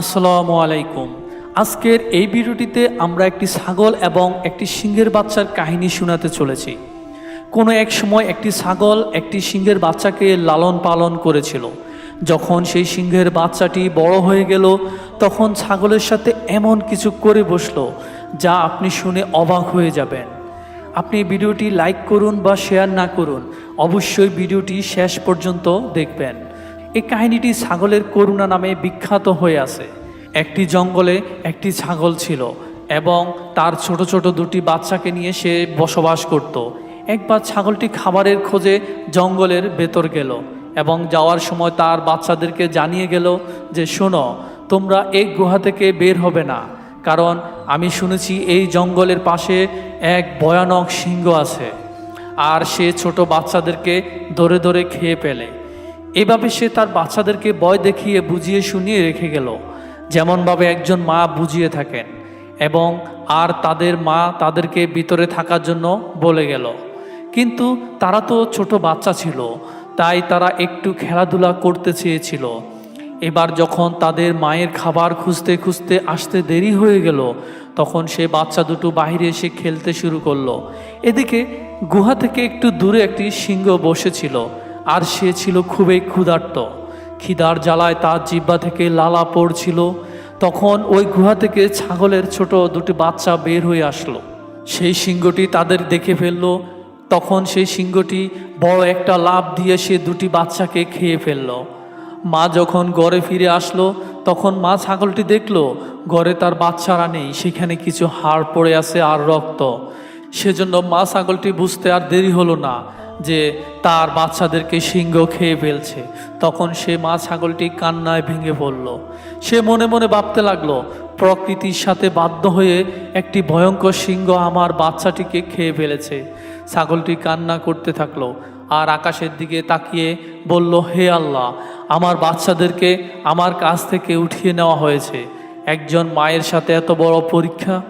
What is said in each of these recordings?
আসসালামু আলাইকুম। আজকের এই ভিডিওটিতে আমরা একটি ছাগল এবং একটি সিংহের বাচ্চার কাহিনী শোনাতে চলেছি। কোনো এক সময় একটি ছাগল একটি সিংহের বাচ্চাকে লালন পালন করেছিল। যখন সেই সিংহের বাচ্চাটি বড় হয়ে গেল, তখন ছাগলের সাথে এমন কিছু করে বসল, যা আপনি শুনে অবাক হয়ে যাবেন। আপনি ভিডিওটি লাইক করুন বা শেয়ার না করুন, অবশ্যই ভিডিওটি শেষ পর্যন্ত দেখবেন। এই কাহিনীটি ছাগলের করুণা নামে বিখ্যাত হয়ে আছে। একটি জঙ্গলে একটি ছাগল ছিল এবং তার ছোট ছোট দুটি বাচ্চাকে নিয়ে সে বসবাস করত। একবার ছাগলটি খাবারের খোঁজে জঙ্গলের ভেতর গেল এবং যাওয়ার সময় তার বাচ্চাদেরকে জানিয়ে গেল যে, শোনো, তোমরা এই গুহা থেকে বের হবে না। কারণ আমি শুনেছি এই জঙ্গলের পাশে এক ভয়ানক সিংহ আছে। আর সে ছোট বাচ্চাদেরকে ধরে ধরে খেয়ে ফেলে। এভাবে সে তার বাচ্চাদেরকে বয় দেখিয়ে বুঝিয়ে শুনিয়ে রেখে গেল। যেমনভাবে একজন মা বুঝিয়ে থাকেন এবং আর তাদের মা তাদেরকে ভিতরে থাকার জন্য বলে গেল। কিন্তু তারা তো ছোট বাচ্চা ছিল, তাই তারা একটু খেলাধুলা করতে চেয়েছিল। এবার যখন তাদের মায়ের খাবার খুঁজতে খুঁজতে আসতে দেরি হয়ে গেল, তখন সে বাচ্চা দুটো বাইরে এসে খেলতে শুরু করল। এদিকে গুহা থেকে একটু দূরে একটি সিংহ বসেছিল। আর সে ছিল খুবই ক্ষুধার্ত। খিদার জ্বালায় তার জিব্বা থেকে লালা পড়ছিল। তখন ওই গুহা থেকে ছাগলের ছোট দুটি বাচ্চা বের হয়ে আসলো। সেই সিংহটি তাদের দেখে ফেলল। তখন সেই সিংহটি বড় একটা লাভ দিয়ে সে দুটি বাচ্চাকে খেয়ে ফেলল। মা যখন ঘরে ফিরে আসলো, তখন মা ছাগলটি দেখল, ঘরে তার বাচ্চারা নেই, সেখানে কিছু হাড় পড়ে আছে আর রক্ত। সেজন্য মা ছাগলটি বুঝতে আর দেরি হলো না। যে তার বাচ্চাদেরকে সিংহ খেয়ে ফেলছে। তখন সে মা ছাগলটি কান্নায় ভেঙে পড়ল। সে মনে মনে ভাবতে লাগল, প্রকৃতির সাথে বাধ্য হয়ে একটি ভয়ঙ্কর সিংহ আমার বাচ্চাটিকে খেয়ে ফেলেছে। ছাগলটি কান্না করতে থাকল আর আকাশের দিকে তাকিয়ে বলল, হে আল্লাহ, আমার বাচ্চাদেরকে আমার কাছ থেকে উঠিয়ে নেওয়া হয়েছে। একজন মায়ের সাথে এত বড় পরীক্ষা?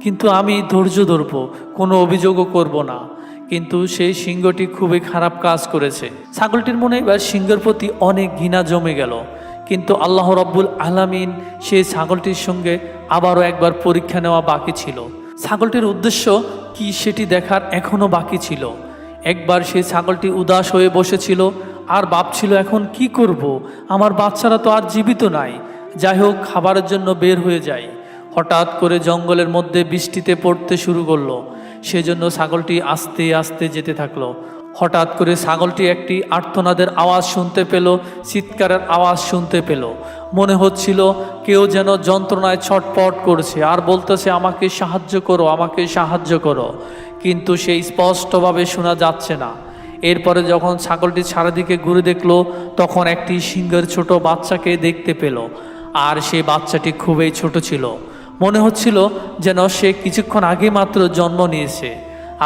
কিন্তু আমি ধৈর্য ধরব, কোনো অভিযোগও করব না। কিন্তু সেই সিংহটি খুবই খারাপ কাজ করেছে। ছাগলটির মনে এবার সিংহের প্রতি অনেক ঘৃণা জমে গেল। কিন্তু আল্লাহ রব্বুল আলামিন সেই ছাগলটির সঙ্গে আবারও একবার পরীক্ষা নেওয়া বাকি ছিল। ছাগলটির উদ্দেশ্য কি সেটি দেখার এখনও বাকি ছিল। একবার সেই ছাগলটি উদাস হয়ে বসেছিল, আর ভাবছিল এখন কি করব? আমার বাচ্চারা তো আর জীবিত নাই। যাই হোক, খাবারের জন্য বের হয়ে যায় হঠাৎ করে জঙ্গলের মধ্যে বৃষ্টিতে পড়তে শুরু করল। সেজন্য ছাগলটি আস্তে আস্তে যেতে থাকল। হঠাৎ করে ছাগলটি একটি আর্তনাদের আওয়াজ শুনতে পেল, চিৎকারের আওয়াজ শুনতে পেল। মনে হচ্ছিল কেউ যেন যন্ত্রণায় ছটপট করছে আর বলতেছে, আমাকে সাহায্য করো, আমাকে সাহায্য করো। কিন্তু সেই স্পষ্টভাবে শোনা যাচ্ছে না। এরপরে যখন ছাগলটি চারিদিকে ঘুরে দেখল, তখন একটি সিংহের ছোট বাচ্চাকে দেখতে পেল। আর সেই বাচ্চাটি খুবই ছোট ছিল। মনে হচ্ছিল যেন সে কিছুক্ষণ আগে মাত্র জন্ম নিয়েছে,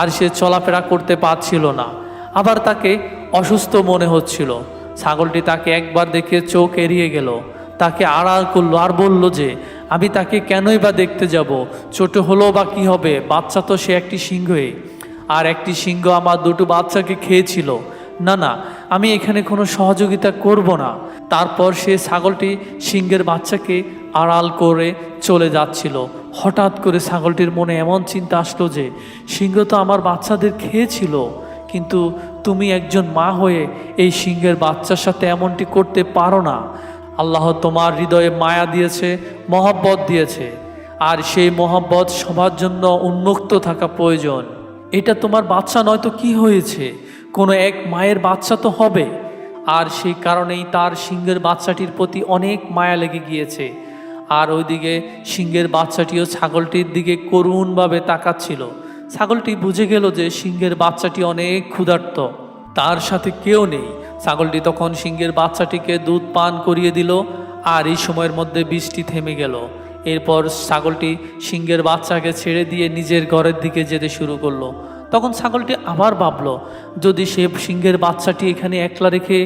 আর সে চলাফেরা করতে পারছিল না। আবার তাকে অসুস্থ মনে হচ্ছিল। ছাগলটি তাকে একবার দেখে চোখ এড়িয়ে গেল। তাকে আড়াল করল, আর বলল যে, আমি তাকে কেনই বা দেখতে যাব? ছোট হলো বা কি হবে? বাচ্চা তো সে একটি সিংহই। আর একটি সিংহ আমার দুটো বাচ্চাকে খেয়েছিল। না না, আমি এখানে কোনো সহযোগিতা করব না। তারপর সে ছাগলটি সিংহের বাচ্চাকে আড়াল করে চলে যাচ্ছিল। হঠাৎ করে ছাগলটির মনে এমন চিন্তা আসলো যে, সিংহ তো আমার বাচ্চাদের খেয়েছিল, কিন্তু তুমি একজন মা হয়ে এই সিংহের বাচ্চার সাথে এমনটি করতে পারো না। আল্লাহ তোমার হৃদয়ে মায়া দিয়েছে, মহব্বত দিয়েছে, আর সেই মহব্বত সবার জন্য উন্মুক্ত থাকা প্রয়োজন। এটা তোমার বাচ্চা নয়তো কি হয়েছে? কোনো এক মায়ের বাচ্চা তো হবে। আর সেই কারণেই তার সিংহের বাচ্চাটির প্রতি অনেক মায়া লেগে গিয়েছে। আর ওইদিকে সিংহের বাচ্চাটিও ছাগলটির দিকে করুণভাবে তাকাচ্ছিল। ছাগলটি বুঝে গেল যে সিংহের বাচ্চাটি অনেক ক্ষুধার্ত। তার সাথে কেউ নেই। ছাগলটি তখন সিংহের বাচ্চাটিকে দুধ পান করিয়ে দিল আর এই সময়ের মধ্যে বৃষ্টি থেমে গেল। এরপর ছাগলটি সিংহের বাচ্চাকে ছেড়ে দিয়ে নিজের ঘরের দিকে যেতে শুরু করল। তখন ছাগলটি আবার ভাবলো, যদি সে সিংহের বাচ্চাটি এখানে একলা রেখে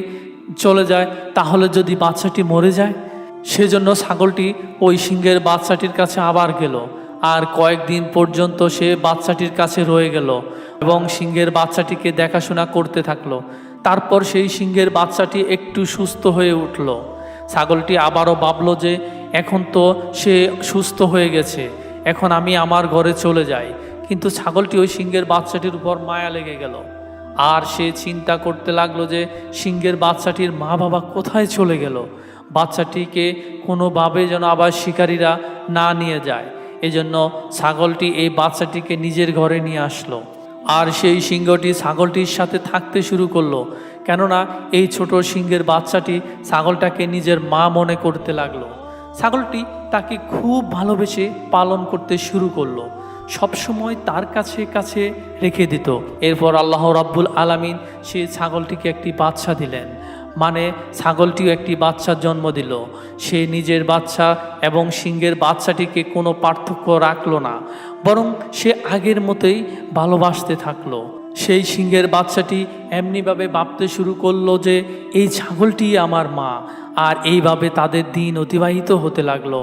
চলে যায়, তাহলে যদি বাচ্চাটি মরে যায়? সেজন্য ছাগলটি ওই সিংহের বাচ্চাটির কাছে আবার গেল। আর কয়েকদিন পর্যন্ত সে বাচ্চাটির কাছে রয়ে গেল এবং সিংহের বাচ্চাটিকে দেখাশোনা করতে থাকল। তারপর সেই সিংহের বাচ্চাটি একটু সুস্থ হয়ে উঠল। ছাগলটি আবারও ভাবল যে, এখন তো সে সুস্থ হয়ে গেছে, এখন আমি আমার ঘরে চলে যাই। কিন্তু ছাগলটি ওই সিংহের বাচ্চাটির উপর মায়া লেগে গেল। আর সে চিন্তা করতে লাগল যে, সিংহের বাচ্চাটির মা বাবা কোথায় চলে গেল? বাচ্চাটিকে কোনোভাবে যেন আবার শিকারীরা না নিয়ে যায়। এজন্য ছাগলটি এই বাচ্চাটিকে নিজের ঘরে নিয়ে আসলো। আর সেই সিংহটি ছাগলটির সাথে থাকতে শুরু করল। কেননা এই ছোট সিংহের বাচ্চাটি ছাগলটাকে নিজের মা মনে করতে লাগল। ছাগলটি তাকে খুব ভালোবেসে পালন করতে শুরু করল। সবসময় তার কাছে কাছে রেখে দিত। এরপর আল্লাহ রাব্বুল আলামিন সেই ছাগলটিকে একটি বাচ্চা দিলেন। মানে ছাগলটিও একটি বাচ্চার জন্ম দিল। সে নিজের বাচ্চা এবং সিংহের বাচ্চাটিকে কোনো পার্থক্য রাখল না, বরং সে আগের মতোই ভালোবাসতে থাকল। সেই সিংহের বাচ্চাটি এমনিভাবে ভাবতে শুরু করল যে, এই ছাগলটি আমার মা। আর এইভাবে তাদের দিন অতিবাহিত হতে লাগল।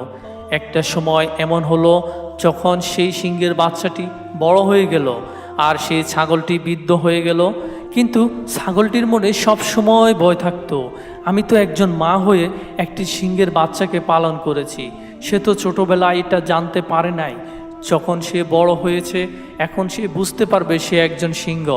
একটা সময় এমন হলো, যখন সেই সিংহের বাচ্চাটি বড় হয়ে গেল, আর সেই ছাগলটি বৃদ্ধ হয়ে গেল কিন্তু ছাগলটির মনে সব সময় ভয় থাকতো। আমি তো একজন মা হয়ে একটি সিংহের বাচ্চাকে পালন করেছি। সে তো ছোটোবেলায় এটা জানতে পারে নাই। যখন সে বড় হয়েছে, এখন সে বুঝতে পারবে সে একজন সিংহ।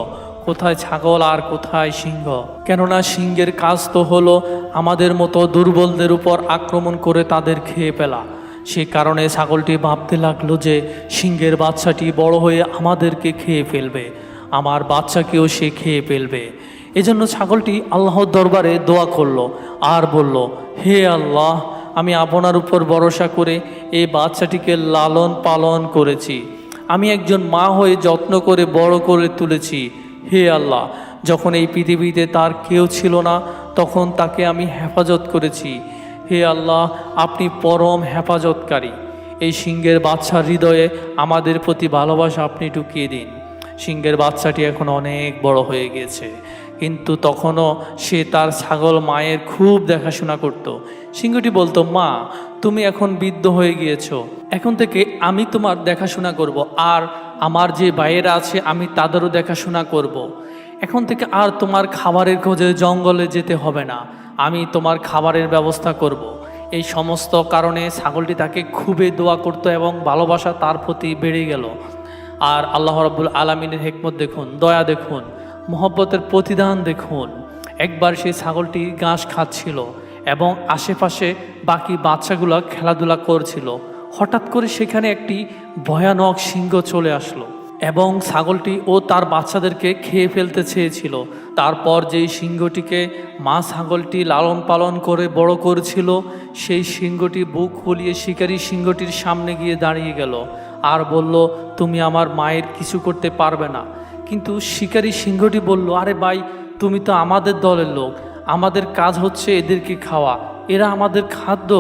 কোথায় ছাগল আর কোথায় সিংহ। কেননা সিংহের কাজ তো হলো আমাদের মতো দুর্বলদের উপর আক্রমণ করে তাদের খেয়ে ফেলা। সে কারণে ছাগলটি ভাবতে লাগল যে সিংহের বাচ্চাটি বড় হয়ে আমাদেরকে খেয়ে ফেলবে। আমার বাচ্চাকেও সে খেয়ে ফেলবে। এজন্য ছাগলটি আল্লাহর দরবারে দোয়া করল আর বলল, হে আল্লাহ, আমি আপনার উপর ভরসা করে এই বাচ্চাটিকে লালন পালন করেছি। আমি একজন মা হয়ে যত্ন করে, বড় করে তুলেছি। হে আল্লাহ, যখন এই পৃথিবীতে তার কেউ ছিল না, তখন তাকে আমি হেফাজত করেছি। হে আল্লাহ, আপনি পরম হেফাজতকারী। এই সিংহের বাচ্চার হৃদয়ে আমাদের প্রতি ভালোবাসা আপনি ঢুকিয়ে দিন। সিংহের বাচ্চাটি এখন অনেক বড় হয়ে গিয়েছে কিন্তু তখনও সে তার ছাগল মায়ের খুব দেখাশোনা করত। সিংহটি বলতো, মা, তুমি এখন বৃদ্ধ হয়ে গিয়েছো। এখন থেকে আমি তোমার দেখাশোনা করব আর আমার যে ভাইয়েরা আছে আমি তাদেরও দেখাশোনা করব। এখন থেকে আর তোমার খাবারের খোঁজে জঙ্গলে যেতে হবে না। আমি তোমার খাবারের ব্যবস্থা করব। এই সমস্ত কারণে ছাগলটি তাকে খুবই দোয়া করতো এবং ভালোবাসা তার প্রতি বেড়ে গেল। আর আল্লাহ রব্বুল আলমিনের হেকমত দেখুন, দয়া দেখুন, মোহব্বতের প্রতিদান দেখুন। একবার সেই ছাগলটি ঘাস খাচ্ছিল এবং আশেপাশে বাকি বাচ্চাগুলো খেলাধুলা করছিল। হঠাৎ করে সেখানে একটি ভয়ানক সিংহ চলে আসলো। এবং ছাগলটি ও তার বাচ্চাদেরকে খেয়ে ফেলতে চেয়েছিল। তারপর যেই সিংহটিকে মা ছাগলটি লালন পালন করে বড় করেছিল, সেই সিংহটি বুক ফুলিয়ে শিকারী সিংহটির সামনে গিয়ে দাঁড়িয়ে গেল আর বলল, তুমি আমার মায়ের কিছু করতে পারবে না। কিন্তু শিকারী সিংহটি বলল, আরে ভাই, তুমি তো আমাদের দলের লোক। আমাদের কাজ হচ্ছে এদেরকে খাওয়া। এরা আমাদের খাদ্য।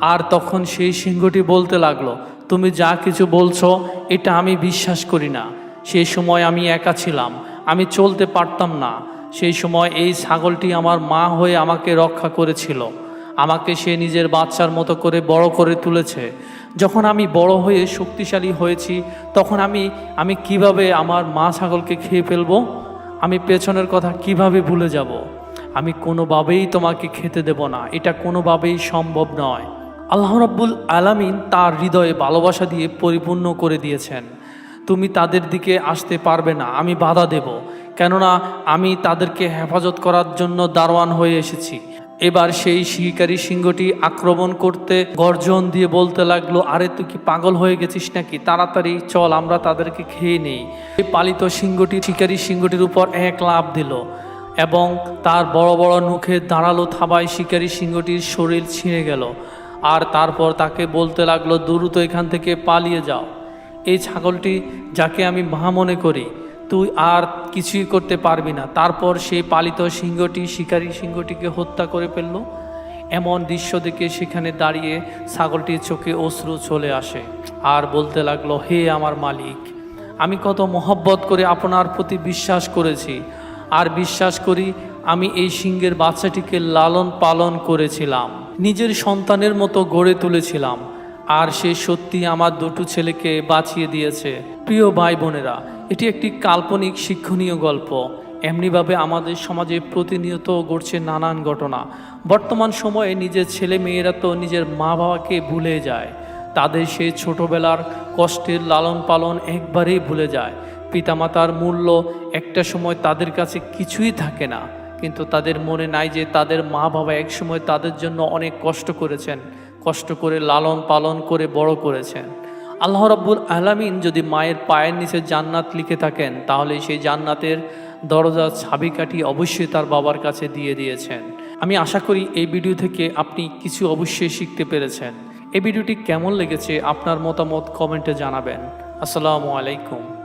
আর তখন সেই সিংহটি বলতে লাগল তুমি যা কিছু বলছো, এটা আমি বিশ্বাস করি না। সেই সময় আমি একা ছিলাম। আমি চলতে পারতাম না। সেই সময় এই ছাগলটি আমার মা হয়ে আমাকে রক্ষা করেছিল। আমাকে সে নিজের বাচ্চার মতো করে বড় করে তুলেছে। যখন আমি বড় হয়ে শক্তিশালী হয়েছি, তখন আমি আমি কীভাবে আমার মা ছাগলকে খেয়ে ফেলব? আমি পেছনের কথা কীভাবে ভুলে যাব? আমি কোনোভাবেই তোমাকে খেতে দেব না। এটা কোনোভাবেই সম্ভব নয়। আল্লাহ রাব্বুল আলামিন তার হৃদয়ে ভালোবাসা দিয়ে পরিপূর্ণ করে দিয়েছেন। তুমি তাদের দিকে আসতে পারবে না, আমি বাধা দেব। কেননা আমি তাদেরকে হেফাজত করার জন্য দারোয়ান হয়ে এসেছি। এবার সেই শিকারী সিংহটি আক্রমণ করতে গর্জন দিয়ে বলতে লাগল, আরে, তুই কি পাগল হয়ে গেছিস নাকি? তাড়াতাড়ি চল, আমরা তাদেরকে খেয়ে নেই। পালিত সিংহটি, শিকারী সিংহটির উপর এক লাভ দিল এবং তার বড় বড় মুখে দাঁড়াল থাবায় শিকারী সিংহটির শরীর ছিঁড়ে গেল। আর তারপর তাকে বলতে লাগল, দ্রুত এখান থেকে পালিয়ে যাও। এই ছাগলটি যাকে আমি মা মনে করি, তুই আর কিছুই করতে পারবি না। তারপর সেই পালিত সিংহটি, শিকারী সিংহটিকে হত্যা করে ফেলল। এমন দৃশ্য দেখে সেখানে দাঁড়িয়ে ছাগলটির চোখে অশ্রু চলে আসে আর বলতে লাগল, হে আমার মালিক, আমি কত মহব্বত করে আপনার প্রতি বিশ্বাস করেছি। আর বিশ্বাস করি আমি এই সিংহের বাচ্চাটিকে লালন পালন করেছিলাম। নিজের সন্তানের মতো গড়ে তুলেছিলাম। আর সে সত্যি আমার দুটো ছেলেকে বাঁচিয়ে দিয়েছে। প্রিয় ভাই বোনেরা, এটি একটি কাল্পনিক শিক্ষণীয় গল্প। এমনিভাবে আমাদের সমাজে প্রতিনিয়ত ঘটছে নানান ঘটনা। বর্তমান সময়ে নিজের ছেলে মেয়েরা তো নিজের মা বাবাকে ভুলে যায়। তাদের সেই ছোটবেলার কষ্টের লালন পালন একবারেই ভুলে যায়। পিতামাতার মূল্য একটা সময় তাদের কাছে কিছুই থাকে না। কিন্তু তাদের মনে নাই যে তাদের মা বাবা একসময় তাদের জন্য অনেক কষ্ট করেছেন, কষ্ট করে লালন পালন করে বড় করেছেন। আল্লাহ রাব্বুল আলামিন যদি মায়ের পায়ের নিচে জান্নাত লিখে থাকেন, তাহলে সেই জান্নাতের দরজার ছাবিকাঠি অবশ্যই তার বাবার কাছে দিয়ে দিয়েছেন। আমি আশা করি এই ভিডিও থেকে আপনি কিছু অবশ্যই শিখতে পেরেছেন। এই ভিডিওটি কেমন লেগেছে আপনার মতামত কমেন্টে জানাবেন। আসসালামু আলাইকুম।